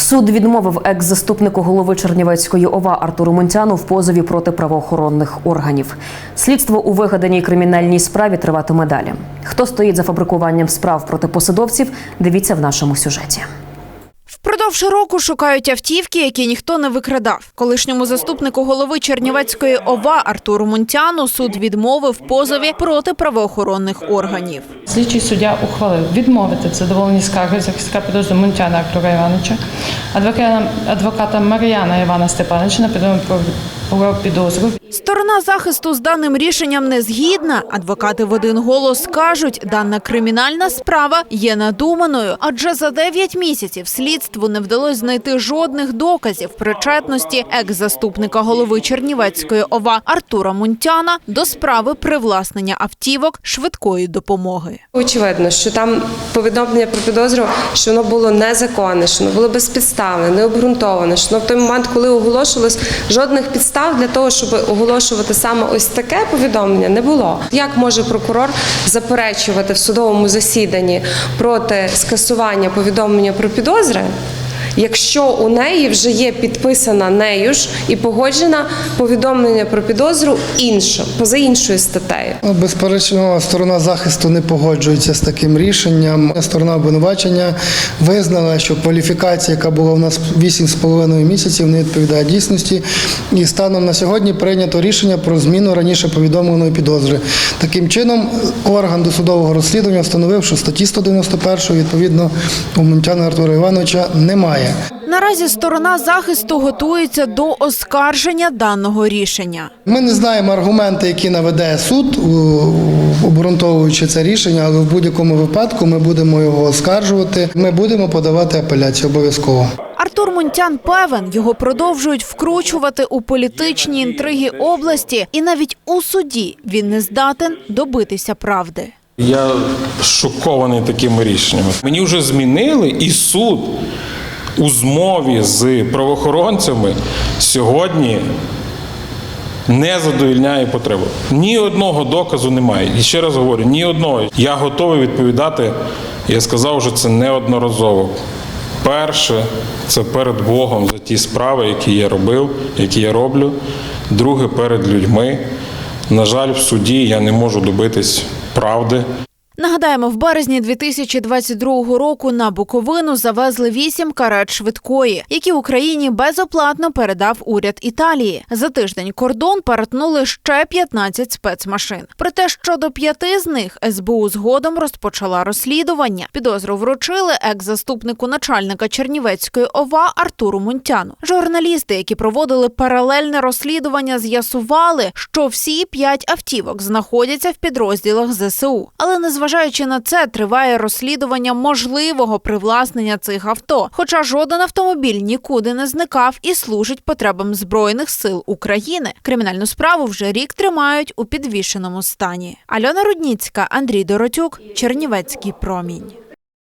Суд відмовив екс-заступнику голови Чернівецької ОВА Артуру Монтяну в позові проти правоохоронних органів. Слідство у вигаданій кримінальній справі триватиме далі. Хто стоїть за фабрикуванням справ проти посадовців? Дивіться в нашому сюжеті. Впродовж року шукають автівки, які ніхто не викрадав. Колишньому заступнику голови Чернівецької ОВА Артуру Мунтяну суд відмовив позові проти правоохоронних органів. Слідчий суддя ухвалив відмовити в задоволенні скарги захисника підозри Мунтяна Артура Івановича, адвоката, адвоката Мар'яна Івана Степановича на підозру про- підозру Сторона захисту з даним рішенням не згідна. Адвокати в один голос кажуть, дана кримінальна справа є надуманою, адже за 9 місяців слідству не вдалося знайти жодних доказів причетності екс-заступника голови Чернівецької ОВА Артура Мунтяна до справи привласнення автівок швидкої допомоги. Очевидно, що там повідомлення про підозру, що воно було незаконне, що воно було безпідставне, необґрунтоване, що в той момент, коли оголошувалось, жодних підстав для того, щоб оголошувати саме ось таке повідомлення, не було. Як може прокурор заперечувати в судовому засіданні проти скасування повідомлення про підозри? Якщо у неї вже є підписана нею ж і погоджена повідомлення про підозру іншим, поза іншою статтею. Ну, Безперечно, сторона захисту не погоджується з таким рішенням. Сторона обвинувачення визнала, що кваліфікація, яка була у нас 8,5 місяців, не відповідає дійсності. І станом на сьогодні прийнято рішення про зміну раніше повідомленої підозри. Таким чином, орган досудового розслідування встановив, що статті 191 відповідно у Мунтяна Артура Івановича немає. Наразі сторона захисту готується до оскарження даного рішення. Ми не знаємо аргументи, які наведе суд, обґрунтовуючи це рішення, але в будь-якому випадку ми будемо його оскаржувати. Ми будемо подавати апеляцію обов'язково. Артур Мунтян певен, його продовжують вкручувати у політичні інтриги області, і навіть у суді він не здатен добитися правди. Я шокований такими рішеннями. Мені вже змінили, і суд у змові з правоохоронцями сьогодні не задовільняє потребу. Ні одного доказу немає. І ще раз говорю, ні одного. Я готовий відповідати. Я сказав вже це неодноразово. Перше, це перед Богом за ті справи, які я робив, які я роблю. Друге, перед людьми. На жаль, в суді я не можу добитись правди. Нагадаємо, в березні 2022 року на Буковину завезли вісім карет швидкої, які Україні безоплатно передав уряд Італії. За тиждень кордон перетнули ще 15 спецмашин. Проте щодо п'яти з них СБУ згодом розпочала розслідування. Підозру вручили екс-заступнику начальника Чернівецької ОВА Артуру Мунтяну. Журналісти, які проводили паралельне розслідування, з'ясували, що всі п'ять автівок знаходяться в підрозділах ЗСУ. Але незважаючи на це, триває розслідування можливого привласнення цих авто. Хоча жоден автомобіль нікуди не зникав і служить потребам збройних сил України. Кримінальну справу вже рік тримають у підвішеному стані. Альона Рудніцька, Андрій Доротюк, Чернівецький промінь.